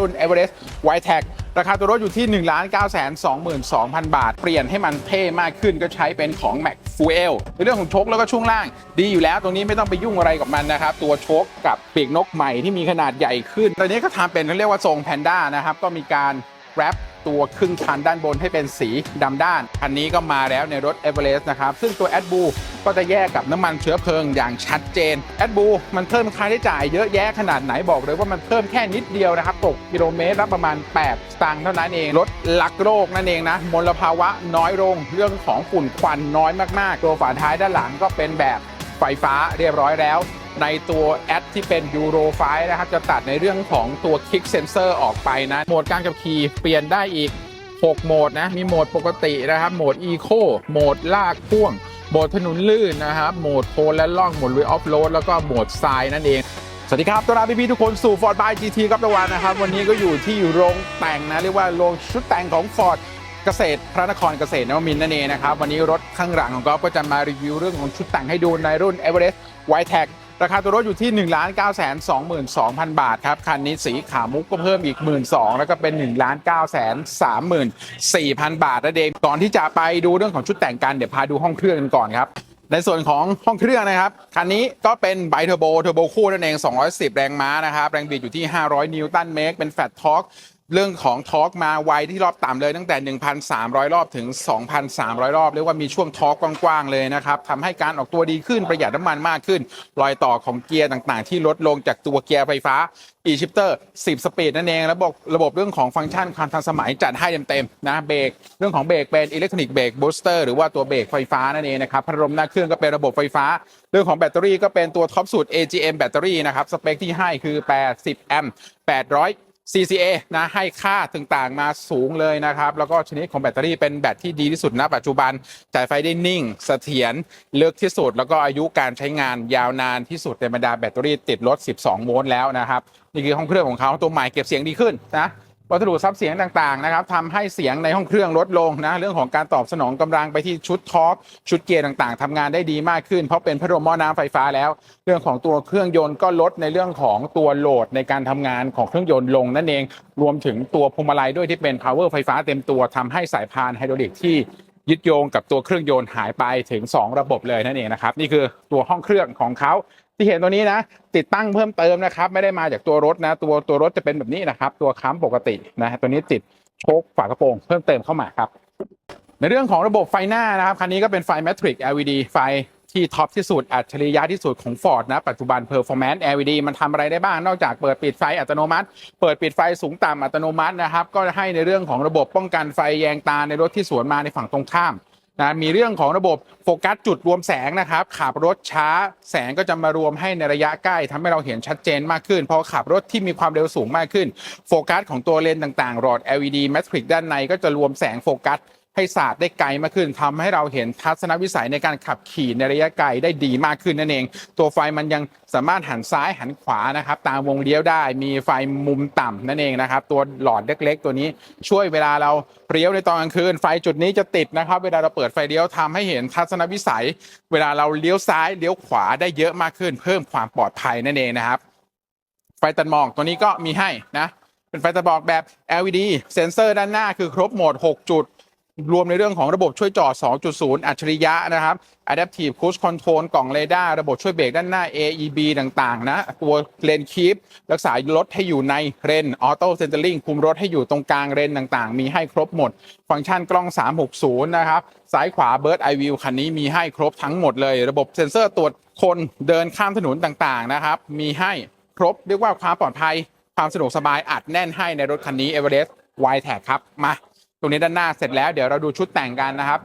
รุ่น Everest White Tag ราคาตัวรถอยู่ที่ 1 9 2 2 0 0 0 บาท เปลี่ยนให้มันเท่มากขึ้นก็ใช้เป็นของ Mac Fuel ในเรื่องของโชคแล้วก็ช่วงล่าง ดีอยู่แล้วตรงนี้ไม่ต้องไปยุ่งอะไรกับมันนะครับ ตัวโชคกับปีกนกใหม่ที่มีขนาดใหญ่ขึ้นตอนนี้ก็ทำเป็นเรียกว่าทรงแพนด้านะครับก็มีการ แรปตัวครึ่งคันด้านบนให้เป็นสีดำด้านคันนี้ก็มาแล้วในรถ e v e r e s t นะครับ ซึ่งตัว a d b l u ก็จะแยกกับน้ำมันเชื้อเพลิงอย่างชัดเจน a d b l u มันเพิ่มค่าใช้จ่ายเยอะแยะขนาดไหนบอกเลยว่ามันเพิ่มแค่นิดเดียวนะครับตกกิโลเมตรละประมาณ 8 สตางค์เท่านั้นเองลดลักโรคนั่นเองนะมลภาวะน้อยลงเรื่องของฝุ่นควันน้อยมากๆ ตัวฝาท้ายด้านหลังก็เป็นแบบไฟฟ้าเรียบร้อยแล้ว ในตัวแอดที่เป็น Euro 5นะครับ จะตัดในเรื่องของตัว Kick Sensor ออกไปนะ โหมดการขับขี่เปลี่ยนได้อีก 6 โหมดนะ มีโหมดปกตินะครับ โหมด Eco โหมดลากพ่วง โหมดถนนลื่นนะครับโหมดโคนและล่องโหมดลุยออฟโรดแล้วก็โหมดทรายนั่นเองสวัสดีครับต้อนรับพี่ๆทุกคนสู่ Ford by GT ครับตะวันนะครับ วันนี้ก็อยู่ที่โรงแต่งนะ เรียกว่าโรงชุดแต่งของ Ford เกษตรพระนครเกษตรนวมินทร์นั่นเองนะครับ วันนี้รถข้างหลังของกอล์ฟก็จะมารีวิวเรื่องของชุดแต่งให้ดูในรุ่น Everest White Tag ราคาตัวรถอยู่ที่ 1 9 2 2 0 0 0 บาทครับ คันนี้สีขาวมุกก็เพิ่มอีก 1 2 0 0แล้วก็เป็น 1 9 3 4 0 0 บาทนั่นเองก่อนที่จะไปดูเรื่องของชุดแต่งกัน เดี๋ยวพาดูห้องเครื่องกันก่อนครับ ในส่วนของห้องเครื่องนะครับ คันนี้ก็เป็นไบเทอร์โบเทอร์โบคู่นั่นเอง 210 แรงม้านะครับ แรงบิดอยู่ที่ 500 นิวตันเมตรเป็นแฟตทอร์ก เรื่องของทอร์กมาไวที่รอบต่ำเลยตั้งแต่ 1,300 รอบถึง 2,300 รอบ เรียกว่ามีช่วงทอร์กกว้างๆเลยนะครับทำให้การออกตัวดีขึ้นประหยัดน้ำมันมากขึ้น รอยต่อของเกียร์ต่างๆ ที่ลดลงจากตัวเกียร์ไฟฟ้า e-shifter 10 สปีดนั่นเองระบบระบบเรื่องของฟังก์ชันความทันสมัยจัดให้เต็มๆนะเบรกเรื่องของเบรกเป็นอิเล็กทรอนิกส์เบรกบูสเตอร์หรือว่าตัวเบรกไฟฟ้านั่นเองนะครับพัดลมหน้าเครื่องก็เป็นระบบไฟฟ้า เรื่องของแบตเตอรี่ก็เป็นตัวท็อปสุด AGM แบตเตอรี่นะครับสเปคที่ให้คือ 80 แอมป์800 CCA นะให้ค่าต่างๆมาสูงเลยนะครับ แล้วก็ชนิดของแบตเตอรี่เป็นแบตที่ดีที่สุดณปัจจุบันจ่ายไฟได้นิ่งเสถียรเลือกที่สุด แล้วก็อายุการใช้งานยาวนานที่สุดในบรรดาแบตเตอรี่ติดรถ 12 โวลต์แล้วนะครับ นี่คือห้องเครื่องของเขาตัวใหม่เก็บเสียงดีขึ้นนะ วัสดุซับเสียงต่างๆนะครับทำให้เสียงในห้องเครื่องลดลงนะเรื่องของการตอบสนองกำลังไปที่ชุดทอร์กชุดเกียร์ต่างๆทำงานได้ดีมากขึ้น เพราะเป็นพัดลมหม้อน้ำไฟฟ้าแล้ว เรื่องของตัวเครื่องยนต์ก็ลดในเรื่องของตัวโหลดในการทำงานของเครื่องยนต์ลงนั่นเอง รวมถึงตัวพวงมาลัยด้วยที่เป็น power ไฟฟ้าเต็มตัวทำให้สายพานไฮดรอลิกที่ยึดโยงกับตัวเครื่องยนต์หายไปถึง 2 ระบบเลยนั่นเองนะครับนี่คือตัวห้องเครื่องของเขา ที่เห็นตัวนี้นะ ติดตั้งเพิ่มเติมนะครับ ไม่ได้มาจากตัวรถนะ ตัวตัวรถจะเป็นแบบนี้นะครับ ตัวค้ำปกตินะตัวนี้ติดโชคฝากระโปรงเพิ่มเติมเข้ามาครับ ในเรื่องของระบบไฟหน้านะครับคันนี้ก็เป็นไฟ Matrix LED ไฟที่ท็อปที่สุดอัจฉริยะที่สุดของ Ford นะ ปัจจุบัน Performance LED มันทำอะไรได้บ้าง นอกจากเปิดปิดไฟอัตโนมัติ เปิดปิดไฟสูงต่ำอัตโนมัตินะครับ ก็ให้ในเรื่องของระบบป้องกันไฟแยงตาในรถที่สวนมาในฝั่งตรงข้าม นะมีเรื่องของระบบโฟกัสจุดรวมแสงนะครับขับรถช้าแสงก็จะมารวมให้ในระยะใกล้ทำให้เราเห็นชัดเจนมากขึ้นพอขับรถที่มีความเร็วสูงมากขึ้น โฟกัสของตัวเลนส์ต่างๆหลอด LED Matrix ด้านในก็จะรวมแสงโฟกัส ให้ศาสตร์ได้ไกลมากขึ้นทำให้เราเห็นทัศนวิสัยในการขับขี่ในระยะไกลได้ดีมากขึ้นนั่นเอง ตัวไฟมันยังสามารถหันซ้ายหันขวานะครับ ตามวงเลี้ยวได้มีไฟมุมต่ำนั่นเองนะครับ ตัวหลอดเล็กๆ ตัวนี้ช่วยเวลาเราเลี้ยวในตอนกลางคืน ไฟจุดนี้จะติดนะครับ เวลาเราเปิดไฟเลี้ยวทำให้เห็นทัศนวิสัย เวลาเราเลี้ยวซ้ายเลี้ยวขวาได้เยอะมากขึ้น เพิ่มความปลอดภัยนั่นเองนะครับ ไฟตัดหมอกตัวนี้ก็มีให้นะเป็นไฟตัดหมอกแบบ LED เซ็นเซอร์ด้านหน้าคือครบโหมด 6 จุด รวมในเรื่องของระบบช่วยจอด 2.0 อัจฉริยะนะครับ Adaptive Cruise Control กล่องเรดาร์ระบบช่วยเบรกด้านหน้า AEB ต่าง ๆ นะ ตัวเลนคีปรักษารถให้อยู่ในเรนออโต้เซนเตอร์ลิงคุมรถให้อยู่ตรงกลางเรนต่างๆ มีให้ครบหมด ฟังก์ชันกล้อง 360 นะครับ ซ้ายขวา Bird Eye View คันนี้มีให้ครบทั้งหมดเลย ระบบเซ็นเซอร์ตรวจคนเดินข้ามถนนต่างๆนะครับ มีให้ครบเรียกว่าความปลอดภัย ความสะดวกสบายอัดแน่นให้ในรถคันนี้ Everest Y Tag ครับมา ตรงนี้ด้านหน้าเสร็จแล้วเดี๋ยวเราดูชุดแต่งกันนะครับ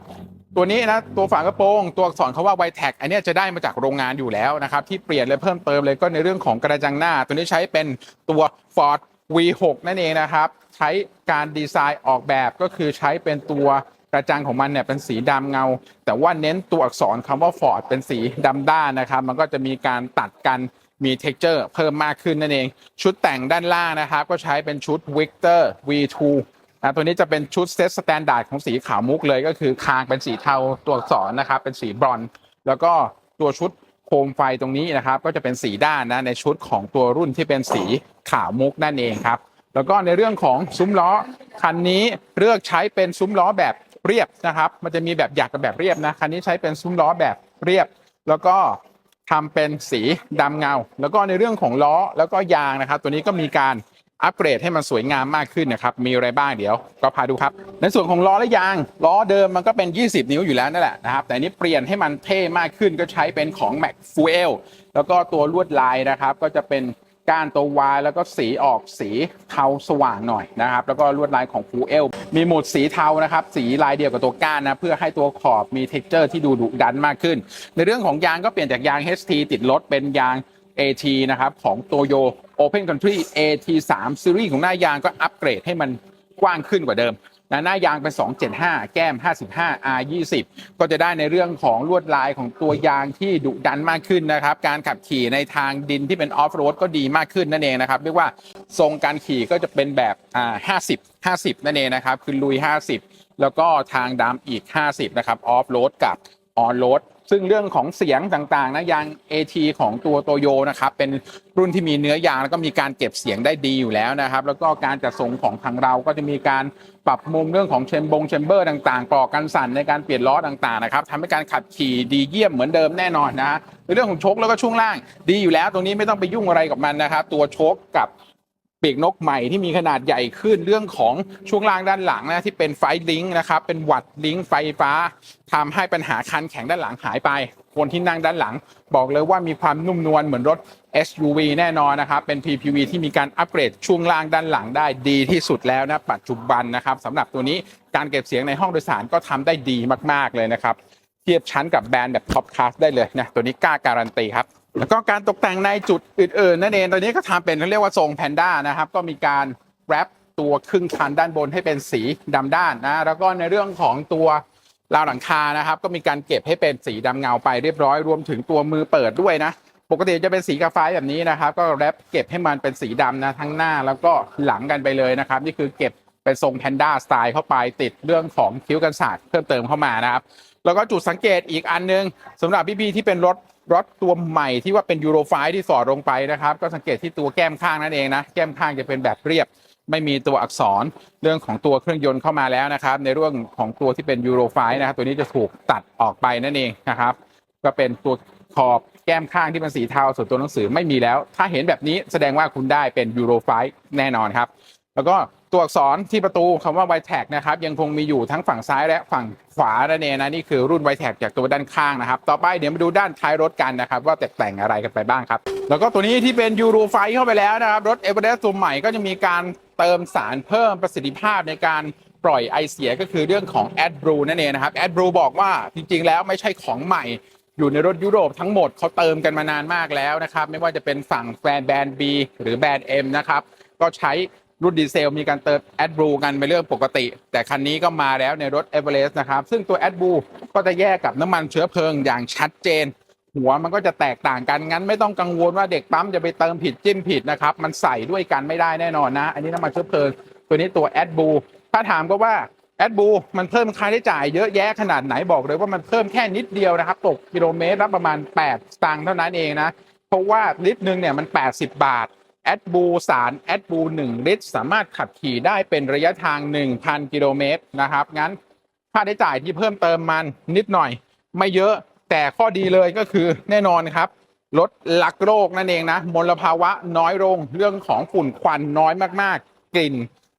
ตัวนี้นะตัวฝากระโปรงตัวอักษรเขาว่า y t a g อันนี้จะได้มาจากโรงงานอยู่แล้วนะครับ ที่เปลี่ยนเลยเพิ่มเติมเลยก็ในเรื่องของกระจังหน้า ตัวนี้ใช้เป็นตัว Ford V6 นั่นเองนะครับ ใช้การดีไซน์ออกแบบก็คือใช้เป็นตัวกระจังของมันเนี่ยเป็นสีดำเงา แต่ว่าเน้นตัวอักษรคำว่า Ford เป็นสีดำด้านนะครับ มันก็จะมีการตัดกันมี texture เพิ่มมากขึ้นนั่นเอง ชุดแต่งด้านล่างนะครับ ก็ใช้เป็นชุด Victor V2 นะตัวนี้จะเป็นชุดเซตสแตนดาร์ดของสีขาวมุกเลยก็คือคางเป็นสีเทาตัวอักษรนะครับ เป็นสีบรอนซ์แล้วก็ตัวชุดโคมไฟตรงนี้นะครับ ก็จะเป็นสีด้านนะในชุดของตัวรุ่นที่เป็นสีขาวมุกนั่นเองครับ แล้วก็ในเรื่องของซุ้มล้อคันนี้เลือกใช้เป็นซุ้มล้อแบบเรียบนะครับ มันจะมีแบบหยักกับแบบเรียบนะคันนี้ใช้เป็นซุ้มล้อแบบเรียบ แล้วก็ทำเป็นสีดำเงา แล้วก็ในเรื่องของล้อแล้วก็ยางนะครับ ตัวนี้ก็มีการ อัปเกรดให้มันสวยงามมากขึ้นนะครับ มีอะไรบ้างเดี๋ยวก็พาดูครับ ในส่วนของล้อและยาง ล้อเดิมมันก็เป็น 20 นิ้วอยู่แล้วนั่นแหละนะครับ แต่อันนี้เปลี่ยนให้มันเท่มากขึ้นก็ใช้เป็นของ Mac f u e l แล้วก็ตัวลวดลายนะครับ ก็จะเป็นก้านตัววายแล้วก็สีออกสีเทาสว่างหน่อยนะครับ แล้วก็ลวดลายของฟูเอลมีหมุดสีเทานะครับ สีลายเดียวกับตัวก้านนะ เพื่อให้ตัวขอบมีเท็กเจอร์ที่ดูดุดันมากขึ้น ในเรื่องของยางก็เปลี่ยนจากยาง HT ติดรถเป็นยาง AT นะครับของโตโย Open Country AT 3 Series ของหน้ายางก็อัปเกรดให้มันกว้างขึ้นกว่าเดิมนะหน้ายางเป็น 275 แก้ม 55 R 20ก็จะได้ในเรื่องของลวดลายของตัวยางที่ดุดันมากขึ้นนะครับ การขับขี่ในทางดินที่เป็นออฟโรดก็ดีมากขึ้นนั่นเองนะครับ เรียกว่าทรงการขี่ก็จะเป็นแบบอ่า50 50 นั่นเองนะครับ คือลุย 50 แล้วก็ทางดำอีก 50 นะครับ ออฟโรดกับออนโรด ซึ่งเรื่องของเสียงต่างๆนะยาง AT ของตัวโตโยนะครับเป็นรุ่นที่มีเนื้อยางแล้วก็มีการเก็บเสียงได้ดีอยู่แล้วนะครับ แล้วก็การจัดส่งของทางเราก็จะมีการปรับมุมเรื่องของเชมบงแชมเบอร์ต่างๆปลอกกันสั่นในการเปลี่ยนล้อต่างๆนะครับทำให้การขับขี่ดีเยี่ยมเหมือนเดิมแน่นอนนะในเรื่องของโชคแล้วก็ช่วงล่างดีอยู่แล้ว ตรงนี้ไม่ต้องไปยุ่งอะไรกับมันนะครับตัวโชคกับ ปีกนกใหม่ที่มีขนาดใหญ่ขึ้นเรื่องของช่วงล่างด้านหลังนะที่เป็นไฟลิงก์นะครับเป็นวัดลิงก์ไฟฟ้าทำให้ปัญหาคันแข็งด้านหลังหายไป คนที่นั่งด้านหลัง บอกเลยว่ามีความนุ่มนวลเหมือนรถ SUV แน่นอนนะครับเป็น PPV ที่มีการอัปเกรดช่วงล่างด้านหลังได้ดีที่สุดแล้วนะปัจจุบันนะครับสำหรับตัวนี้การเก็บเสียงในห้องโดยสารก็ทำได้ดีมากๆเลยนะครับเทียบชั้นกับแบรนด์แบบท็อปคลาสได้เลยนะตัวนี้กล้าการันตีครับ แล้วก็การตกแต่งในจุดอื่นๆนั่นเองตัวนี้ก็ทำเป็นเขาเรียกว่าทรงแพนด้านะครับ ก็มีการแรปตัวครึ่งคันด้านบนให้เป็นสีดำด้านนะ แล้วก็ในเรื่องของตัวราวหลังคานะครับ ก็มีการเก็บให้เป็นสีดำเงาไปเรียบร้อยรวมถึงตัวมือเปิดด้วยนะ ปกติจะเป็นสีกาไฟแบบนี้นะครับ ก็แรปเก็บให้มันเป็นสีดำนะทั้งหน้าแล้วก็หลังกันไปเลยนะครับ นี่คือเก็บเป็นทรงแพนด้าสไตล์เข้าไปติดเรื่องของคิ้วกันศาสตร์เพิ่มเติมเข้ามานะครับแล้วก็จุดสังเกตอีกอันนึงสำหรับพี่ๆที่เป็นรถ รถตัวใหม่ที่ว่าเป็นยูโรไฟที่สอดลงไปนะครับ ก็สังเกตที่ตัวแก้มข้างนั่นเองนะ แก้มข้างจะเป็นแบบเรียบ ไม่มีตัวอักษรเรื่องของตัวเครื่องยนต์เข้ามาแล้วนะครับ ในเรื่องของตัวที่เป็นยูโรไฟนะครับตัวนี้จะถูกตัดออกไปนั่นเองนะครับ ก็เป็นตัวขอบแก้มข้างที่เป็นสีเทาส่วนตัวหนังสือไม่มีแล้ว ถ้าเห็นแบบนี้แสดงว่าคุณได้เป็นยูโรไฟแน่นอนครับ แล้วก็ ตัวอักษรที่ประตูคำว่า y t a g นะครับยังคงมีอยู่ทั้งฝั่งซ้ายและฝั่งขวานั่นเองนะนี่คือรุ่น y t a g จากตัวด้านข้างนะครับ ต่อไปเดี๋ยวมาดูด้านท้ายรถกันนะครับ ว่าแตกแต่งอะไรกันไปบ้างครับ แล้วก็ตัวนี้ที่เป็นยูโรไฟเข้าไปแล้วนะครับ รถเอเวอเรสต์ตัวใหม่ก็จะมีการเติมสารเพิ่มประสิทธิภาพในการปล่อยไอเสียก็คือเรื่องของ a d b r e w นั่นเองนะครับ a d b r e w บอกว่าจริงๆ แล้วไม่ใช่ของใหม่อยู่ในรถยุโรปทั้งหมดเขาเติมกันมานานมากแล้วนะครับ ไม่ว่าจะเป็นฝั่งแบรนแบรนด์ B หรือแบรนด์ M นะครับก็ใช้ รุ่นดีเซลมีการเติม a d b r e w กันเป็นเรื่องปกติ แต่คันนี้ก็มาแล้วในรถ e v e r e s t นะครับ ซึ่งตัว a d b r e w ก็จะแยกกับน้ำมันเชื้อเพลิงอย่างชัดเจน หัวมันก็จะแตกต่างกันงั้นไม่ต้องกังวลว่าเด็กปั๊มจะไปเติมผิดจิ้มผิดนะครับ มันใส่ด้วยกันไม่ได้แน่นอนนะ อันนี้น้ำมันเชื้อเพลิง ตัวนี้ตัว a d b r e w ถ้าถามก็ว่าแอดบูมันเพิ่มค่าใช้จ่ายเยอะแยะขนาดไหนบอกเลยว่ามันเพิ่มแค่นิดเดียวนะครับตกกิโลเมตรละประมาณ8สตางค์เท่านั้นเองนะเพราะว่าลิตรหนึ่งเนี่ยมัน 80 บาท แอดบูสารแอดบู1ลิตร สามารถขับขี่ได้เป็นระยะทาง 1,000 กิโลเมตรนะครับ งั้นค่าใช้จ่ายที่เพิ่มเติมมันนิดหน่อย ไม่เยอะแต่ข้อดีเลยก็คือแน่นอนครับลดลักโรคนั่นเองนะ มลภาวะน้อยลงเรื่องของฝุ่นควันน้อยมากๆ กลิ่น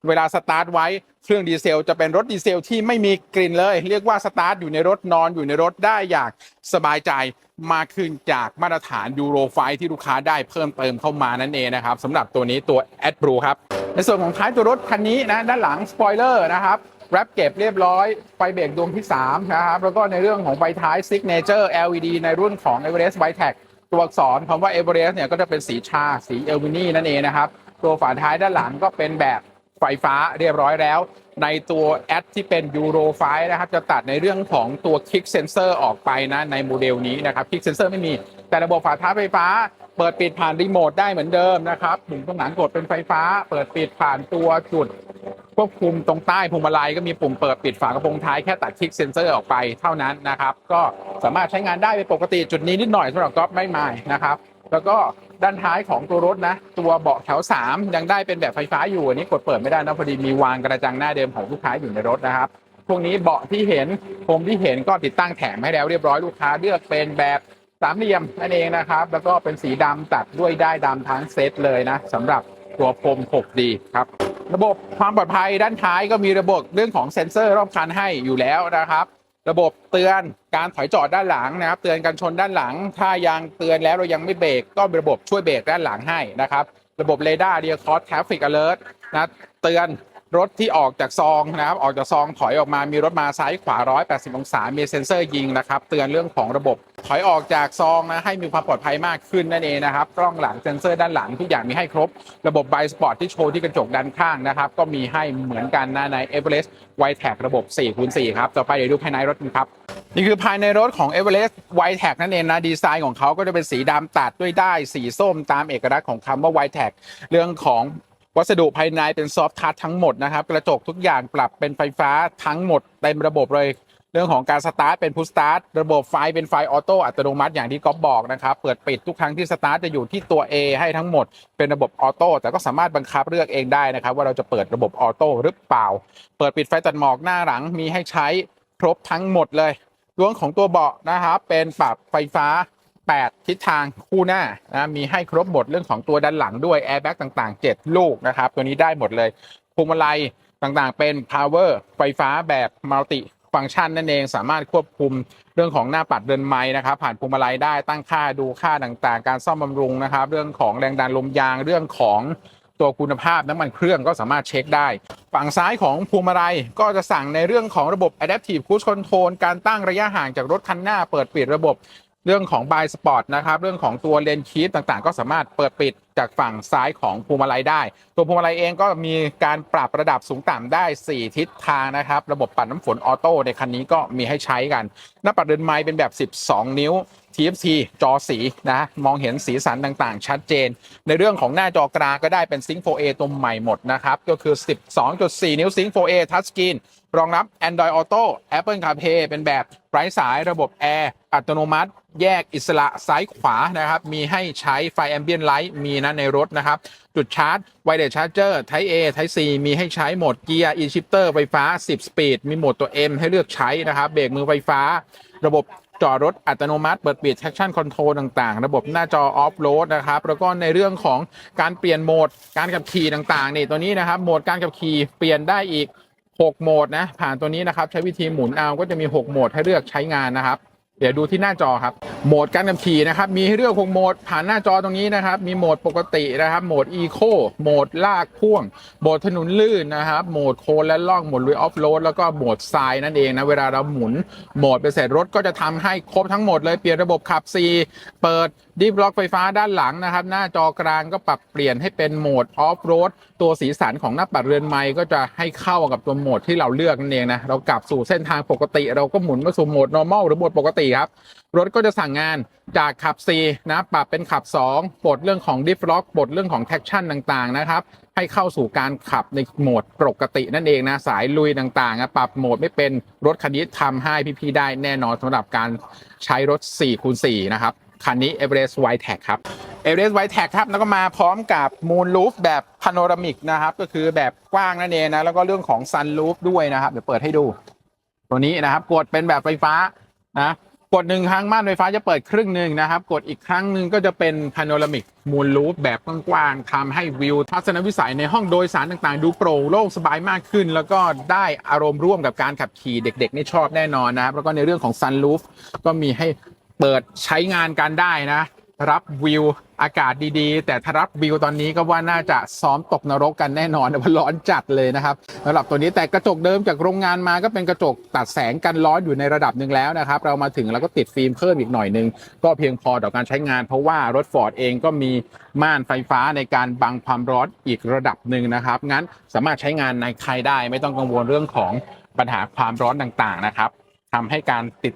เวลาสตาร์ทไว้เครื่องดีเซลจะเป็นรถดีเซลที่ไม่มีกลิ่นเลย เรียกว่าสตาร์ทอยู่ในรถนอนอยู่ในรถได้อย่างสบายใจมากขึ้นจากมาตรฐานยูโรไฟที่ลูกค้าได้เพิ่มเติมเข้ามานั่นเองนะครับสำหรับตัวนี้ตัว a d b r e w ครับ ในส่วนของท้ายตัวรถคันนี้นะด้านหลังสปอยเลอร์นะครับแรปเก็บเรียบร้อยไฟเบรกดวงที่3นะครับแล้วก็ในเรื่องของไฟท้าย Signature LED ในรุ่นของ Everest v i t e c ตัวอักษรคำว่า Everest เนี่ยก็จะเป็นสีชาสีเอลวินี่นั่นเองนะครับตัวฝาท้ายด้านหลังก็เป็นแบบ ไฟฟ้าเรียบร้อยแล้ว ในตัวแอดที่เป็น Euro 5นะครับ จะตัดในเรื่องของตัว Kick Sensor ออกไปนะในโมเดลนี้นะครับ Kick Sensor ไม่มี แต่ระบบฝาท้ายไฟฟ้า เปิดปิดผ่านรีโมทได้เหมือนเดิมนะครับปุ่มตรงหลังกดเป็นไฟฟ้า เปิดปิดผ่านตัวจุดควบคุมตรงใต้พวงมาลัยก็มีปุ่มเปิดปิดฝากระโปรงท้ายแค่ตัดคลิกเซนเซอร์ออกไปเท่านั้นนะครับ ก็สามารถใช้งานได้เป็นปกติจุดนี้นิดหน่อยสำหรับก๊อฟไม่หมายนะครับ แล้วก็ด้านท้ายของตัวรถนะ ตัวเบาะแถว 3 ยังได้เป็นแบบไฟฟ้าอยู่อันนี้กดเปิดไม่ได้นะพอดีมีวางกระจังหน้าเดิมของลูกค้าอยู่ในรถนะครับพวกนี้เบาะที่เห็นพรมที่เห็นก็ติดตั้งแถมให้แล้วเรียบร้อยลูกค้าเลือกเป็นแบบสามเหลี่ยมนั่นเองนะครับ แล้วก็เป็นสีดำตัดด้วยได้ายดำทั้งเซตเลยนะสำหรับตัวพรม 6D ครับ ระบบความปลอดภัยด้านท้ายก็มีระบบเรื่องของเซ็นเซอร์รอบคันให้อยู่แล้วนะครับ ระบบเตือนการถอยจอดด้านหลังนะครับ เตือนการชนด้านหลัง ถ้ายังเตือนแล้วเรายังไม่เบรกก็มีระบบช่วยเบรกด้านหลังให้นะครับ ระบบเรดาร์เดียคอร์สทราฟิกอเลอร์นะเตือน รถที่ออกจากซองนะครับออกจากซองถอยออกมามีรถมาซ้ายขวา 180 องศา มีเซ็นเซอร์ยิงนะครับเตือนเรื่องของระบบ ถอยออกจากซองนะให้มีความปลอดภัยมากขึ้นนั่นเองนะครับกล้องหลังเซ็นเซอร์ด้านหลังทุกอย่างมีให้ครบ ระบบไบสปอร์ตที่โชว์ที่กระจกด้านข้างนะครับก็มีให้เหมือนกันนะใน e v e r e s t w i t e ระบบ4คูณ4ครับต่อไปเดี๋ยวดูภายในรถกันครับนี่คือภายในรถของ e v e r e s t w i t e นั่นเองนะดีไซน์ของเขาก็จะเป็นสีดำตัดด้วยได้สีส้มตามเอกลักษณ์ของคำว่า w i t e เรื่องของ วัสดุภายในเป็นซอฟท์ทัชทั้งหมดนะครับ กระจกทุกอย่างปรับเป็นไฟฟ้าทั้งหมดเต็มระบบเลย เรื่องของการสตาร์ทเป็นพุชสตาร์ทระบบไฟเป็นไฟออโต้อัตโนมัติอย่างที่ก๊อฟบอกนะครับ เปิดปิดทุกครั้งที่สตาร์ทจะอยู่ที่ตัว A ให้ทั้งหมดเป็นระบบออโต้แต่ก็สามารถบังคับเลือกเองได้นะครับ ว่าเราจะเปิดระบบออโต้หรือเปล่า เปิดปิดไฟตัดหมอกหน้าหลังมีให้ใช้ครบทั้งหมดเลยเรื่องของตัวเบาะนะครับเป็นปรับไฟฟ้า 8 ทิศทางคู่หน้านะมีให้ครบหมดเรื่องของตัวด้านหลังด้วยแอร์แบ็กต่างๆ 7 ลูกนะครับ ตัวนี้ได้หมดเลยพวงมาลัยต่างๆ เป็น power ไฟฟ้าแบบมัลติฟังก์ชันนั่นเองสามารถควบคุมเรื่องของหน้าปัดเดินไม้นะครับ ผ่านพวงมาลัยได้ตั้งค่าดูค่าต่างๆ การซ่อมบำรุงนะครับ เรื่องของแรงดันลมยางเรื่องของตัวคุณภาพน้ำมันเครื่องก็สามารถเช็คได้ ฝั่งซ้ายของพวงมาลัยก็จะสั่งในเรื่องของระบบ adaptive cruise control การตั้งระยะห่างจากรถคันหน้าเปิดปิดระบบ เรื่องของบายสปอร์ตนะครับ เรื่องของตัวเลนคีฟต่างๆ ก็สามารถเปิดปิด จากฝั่งซ้ายของพวงมาลัยได้ ตัวพวงมาลัยเองก็มีการปรับระดับสูงต่ำได้ 4 ทิศทางนะครับ ระบบปัดน้ำฝนออโต้ในคันนี้ก็มีให้ใช้กัน หน้าปัดเดินไม้เป็นแบบ 12 นิ้ว TFT จอสีนะมองเห็นสีสันต่างๆ ชัดเจน ในเรื่องของหน้าจอกลางก็ได้เป็น Sync 4A ตัวใหม่หมดนะครับ ก็คือ 12.4 นิ้ว Sync 4A Touchscreen รองรับ Android Auto Apple CarPlay เป็นแบบไร้สายระบบแอร์อัตโนมัติ แยกอิสระซ้ายขวานะครับ มีให้ใช้ไฟ Ambient Light มีนะในรถนะครับ จุดชาร์จ Wireless Charger Type A Type C มีให้ใช้โหมดเกียร์ e-shifter ไฟฟ้า 10 Speed มีโหมดตัว M ให้เลือกใช้นะครับเบรกมือไฟฟ้า ระบบจอดรถอัตโนมัติ เปิดปิด traction control ต่างๆ ระบบหน้าจอ off road นะครับ แล้วก็ในเรื่องของการเปลี่ยนโหมดการขับขี่ต่างๆนี่ตัวนี้นะครับ โหมดการขับขี่เปลี่ยนได้อีก 6 โหมดนะผ่านตัวนี้นะครับ ใช้วิธีหมุนเอาก็จะมี 6 โหมดให้เลือกใช้งานนะครับ เดี๋ยวดูที่หน้าจอครับ โหมดการขับขี่นะครับ มีให้เลือก6โหมดผ่านหน้าจอตรงนี้นะครับ มีโหมดปกตินะครับ โหมดอีโค โหมดลากพ่วง โหมดถนนลื่นนะครับ โหมดโคนและล่อง โหมดลุยออฟโรด แล้วก็โหมดทรายนั่นเองนะ เวลาเราหมุน โหมดไปเสร็จรถก็จะทำให้ครบทั้งหมดเลย เปลี่ยนระบบขับ C เปิด ดิฟล็อกไฟฟ้าด้านหลังนะครับ หน้าจอกลางก็ปรับเปลี่ยนให้เป็นโหมดออฟโรดตัวสีสันของหน้าปัดเรือนไม้ก็จะให้เข้ากับตัวโหมดที่เราเลือกนั่นเองนะเรากลับสู่เส้นทางปกติ เราก็หมุนมาสู่โหมด normal หรือโหมดปกติครับรถก็จะสั่งงานจากขับ C นะปรับเป็นขับ 2 ปลดเรื่องของ diff lock ปลดเรื่องของ traction ต่างๆนะครับให้เข้าสู่การขับในโหมดปกตินั่นเองนะสายลุยต่างๆปรับโหมดไม่เป็นรถคันนี้ทำให้พี่ๆได้แน่นอนสำหรับการใช้รถ4คูณ4นะครับ คันนี้ Everest White Tag ครับ Everest White Tag ครับแล้วก็มาพร้อมกับ Moon Roof แบบพาโนรามิกนะครับ ก็คือแบบกว้างนั่นเองนะ แล้วก็เรื่องของ Sun Roof ด้วยนะครับ เดี๋ยวเปิดให้ดู ตัวนี้นะครับ กดเป็นแบบไฟฟ้านะกดหนึ่งครั้งม่านไฟฟ้าจะเปิดครึ่งหนึ่งนะครับ กดอีกครั้งหนึ่งก็จะเป็นพาโนรามิกมูลลูปแบบกว้างๆทำให้วิว ทัศนวิสัยในห้องโดยสารต่างๆ ดูโปร่งโล่งสบายมากขึ้น แล้วก็ได้อารมณ์ร่วมกับการขับขี่เด็กๆนี่ชอบแน่นอนนะครับ แล้วก็ในเรื่องของซันลูฟก็มีให้ เปิดใช้งานกันได้นะ รับวิวอากาศดีๆ แต่ถ้ารับวิวตอนนี้ก็ว่าน่าจะซ้อมตกนรกกันแน่นอนเพราะร้อนจัดเลยนะครับสำหรับตัวนี้แต่กระจกเดิมจากโรงงานมาก็เป็นกระจกตัดแสงกันร้อนอยู่ในระดับหนึ่งแล้วนะครับ เรามาถึงแล้วก็ติดฟิล์มเพิ่มอีกหน่อยนึง ก็เพียงพอต่อการใช้งาน เพราะว่ารถฟอร์ดเองก็มีม่านไฟฟ้าในการบังความร้อนอีกระดับหนึ่งนะครับงั้นสามารถใช้งานในใครได้ไม่ต้องกังวลเรื่องของปัญหาความร้อนต่างๆนะครับทำให้การติด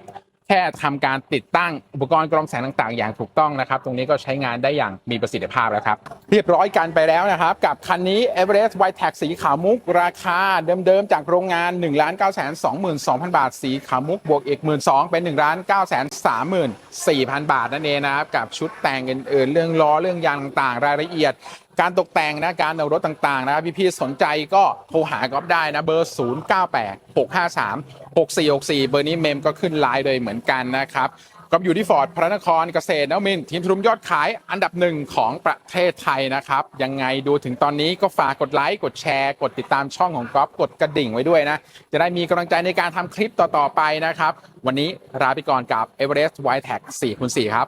ค่ทำการติดตั้งอุปกรณ์กรองแสงต่าง ๆ อย่างถูกต้องนะครับ ตรงนี้ก็ใช้งานได้อย่างมีประสิทธิภาพแล้วครับ เรียบร้อยกันไปแล้วนะครับ กับคันนี้ Everest White Tag สีขาวมุก ราคาเดิมๆ จากโรงงาน 1 9 2 2 2 0 0 0 บาท สีขาวมุกบวกอีก 1 2 0 0 0 เป็น 1 9 3 4 0 0 0 บาทนั่นเองนะครับ กับชุดแต่งอื่นๆ เรื่องล้อเรื่องยางต่างๆ รายละเอียด การตกแต่งนะการเอารถต่างๆนะพี่ๆสนใจก็โทรหาก๊อฟได้นะเบอร์ 0 9 8 6 5 3 6 4 6 4 เบอร์นี้เมมก็ขึ้นไลน์เลยเหมือนกันนะครับก็อยู่ที่ฟอร์ดพระนครเกษตรนวมินทีมทุนยอดขายอันดับหนึ่งของประเทศไทยนะครับ ยังไงดูถึงตอนนี้ก็ฝากกดไลค์กดแชร์ กดติดตามช่องของก๊อฟกดกระดิ่งไว้ด้วยนะ จะได้มีกำลังใจในการทำคลิปต่อ ๆ ไปนะครับ วันนี้ลาไปก่อนกับ Everest White Tag 4คูณ4ครับ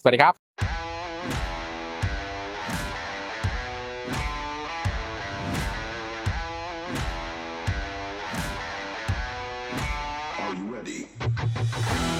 สวัสดีครับ Are you ready?